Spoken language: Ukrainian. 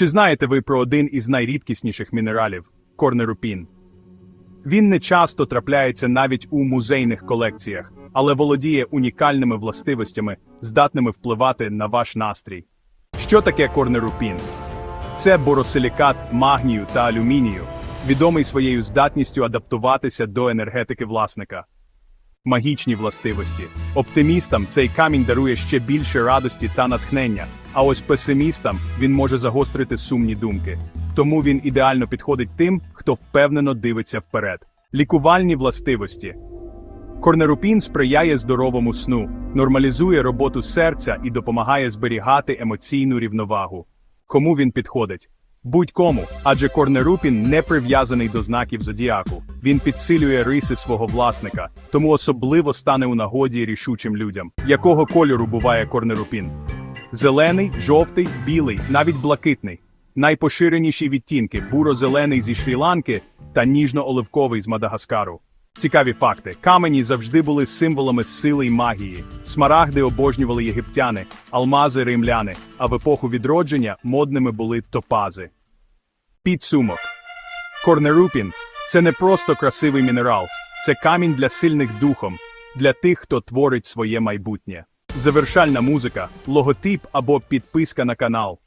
Чи знаєте ви про один із найрідкісніших мінералів корнерупін? Він не часто трапляється навіть у музейних колекціях, але володіє унікальними властивостями, здатними впливати на ваш настрій. Що таке корнерупін? Це боросилікат магнію та алюмінію, відомий своєю здатністю адаптуватися до енергетики власника. Магічні властивості. Оптимістам цей камінь дарує ще більше радості та натхнення, а ось песимістам він може загострити сумні думки. Тому він ідеально підходить тим, хто впевнено дивиться вперед. Лікувальні властивості. Корнерупін сприяє здоровому сну, нормалізує роботу серця і допомагає зберігати емоційну рівновагу. Кому він підходить? Будь-кому, адже корнерупін не прив'язаний до знаків зодіаку. Він підсилює риси свого власника, тому особливо стане у нагоді рішучим людям. Якого кольору буває корнерупін? Зелений, жовтий, білий, навіть блакитний. Найпоширеніші відтінки буро-зелений зі Шрі-Ланки та ніжно-оливковий з Мадагаскару. Цікаві факти: камені завжди були символами сили й магії. Смарагди обожнювали єгиптяни, алмази римляни, а в епоху відродження модними були топази. Підсумок. Корнерупін це не просто красивий мінерал, це камінь для сильних духом, для тих, хто творить своє майбутнє. Завершальна музика, логотип або підписка на канал.